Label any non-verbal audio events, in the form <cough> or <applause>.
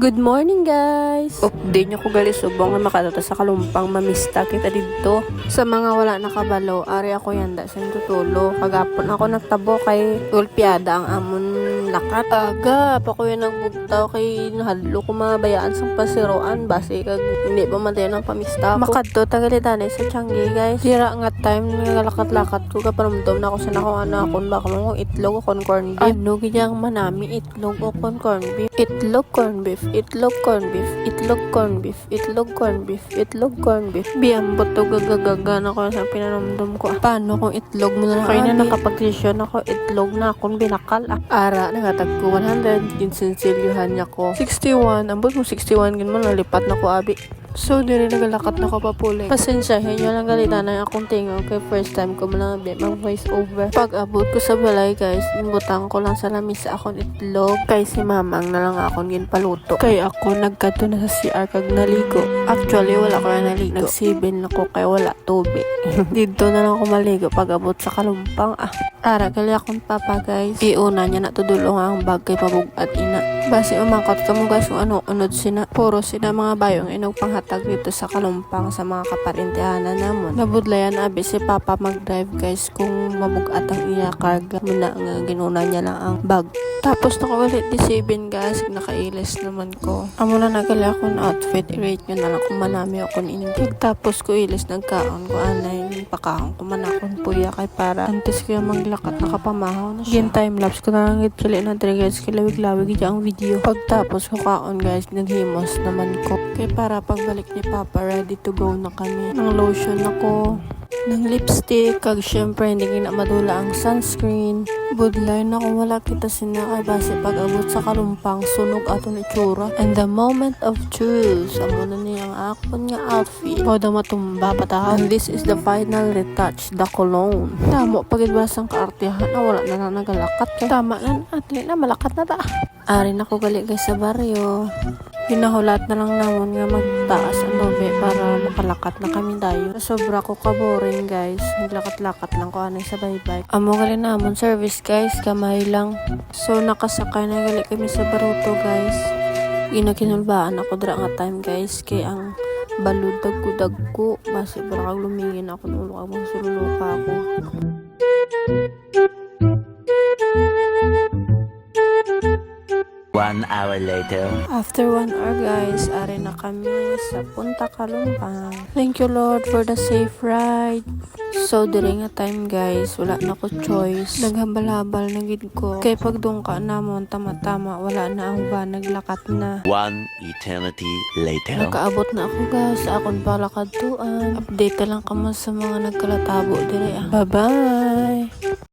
Good morning guys! Update nyo ko gali subong nga makadata sa kalumpang mamista kita dito. Sa mga wala nakabalo, ari ako yanda sa tutulo. Kagapon ako nagtabo kay Ulpiada ang amon lakat. Aga, pa ko yung nagbugtaw kay nahadlo ko mabayaan sa pasiroan. Basi kag hindi pa man tayo ng pamista ko. Makadto tagalitanay sa Changi guys. Dira nga time nagalakat-lakat ko kaparamdom na ako sa nako ano akon baka mo itlog o kon corn beef. Ano gidyang manami itlog o kon corn beef. Itlog corn beef, itlog corn beef, itlog corn beef, itlog corn beef, itlog corn beef. Biyambot to gagagaga na ko sa pinanamdam ko. Paano kung itlog mo na lang? Kaya na nakapag-desisyon ako, itlog na akong binakal ah. Ara, nagatag ko 100, ginsinsilyuhan niya ko. 61, ambot mo 61, ganun nalipat na ko abi. So, diri nagalakat na ko papuli. Pasensyahin nyo lang galitan na akong tingaw kay first time ko malang abi mag voice over. Pag abot ko sa balay guys, imbutang ko lang sa lamisa akong itlog. Kay si mamang na lang akong ginpaluto. Kay ako nagkato na sa CR kag naligo. Actually, wala ko na naligo. Nagsibil na ko kay wala tubig. <laughs> Dito na lang ako maligo pag abot sa kalumpang ah. Ara, gali akong papa guys. Iuna niya na tudulong ang bag kay pabugat ina. Basi umakot ka mo guys kung ano unod sina. Puro sina mga bayong inog panghatag dito sa kalumpang sa mga kaparintihanan namon. Nabudlayan abi si papa mag-drive guys kung mabugat ang iya karga. Muna nga ginuna niya lang ang bag. Tapos nakaulit di 7 guys, nakailis naman ko. Amo na nagali akong outfit, i-rate nyo na lang kung manami akong hindi. Tapos ko ilis nagkaon ko anay, pakahon ko man akong puya kay para antes kaya maglakat nakapamahaw na siya. Gin time lapse ko na lang it kili na dre guys, kilawig-lawig ang video. Pagtapos ko kaon guys, naghimos naman ko. Kay para pagbalik ni Papa, ready to go na kami. Ng lotion ako, ng lipstick, kag syempre hindi na madula ang sunscreen. Budlay na kung wala kita sinakay base pag abot sa kalumpang sunog aton itsura. And the moment of truth, amo na niyang akon nga outfit. Daw matumba patahaw. And this is the final retouch, the cologne. Tamo, pagidbasang kaartihan na wala na na nagalakat. Tama na, at na malakat na ta. Ari na ko gali guys sa baryo. Pinahulat na lang namon nga magtaas ang lobe para makalakat na kami dayo. Sobra ko ka-boring guys. Naglakat-lakat lang ko anay sa baybay. Amo gali namon service guys, kamay lang. So nakasakay na gali kami sa baruto guys. Ginakinulbaan ako dra nga time guys kay ang balud dagko-dagko. Basi para kag lumingin ako nulo kag magsululuka ako. One hour later. After one hour guys, ari na kami sa Punta Kalumpang. Thank you Lord for the safe ride. So, diri nga time guys, wala na ko choice. Naghambal-habal na gid ko. Kay pag dungka na mo, tama-tama, wala na ang ba, naglakat na. One eternity later. Nakaabot na ako guys sa akong palakad tuan. Update lang kamo sa mga nagkalatabo dire ah. Bye-bye!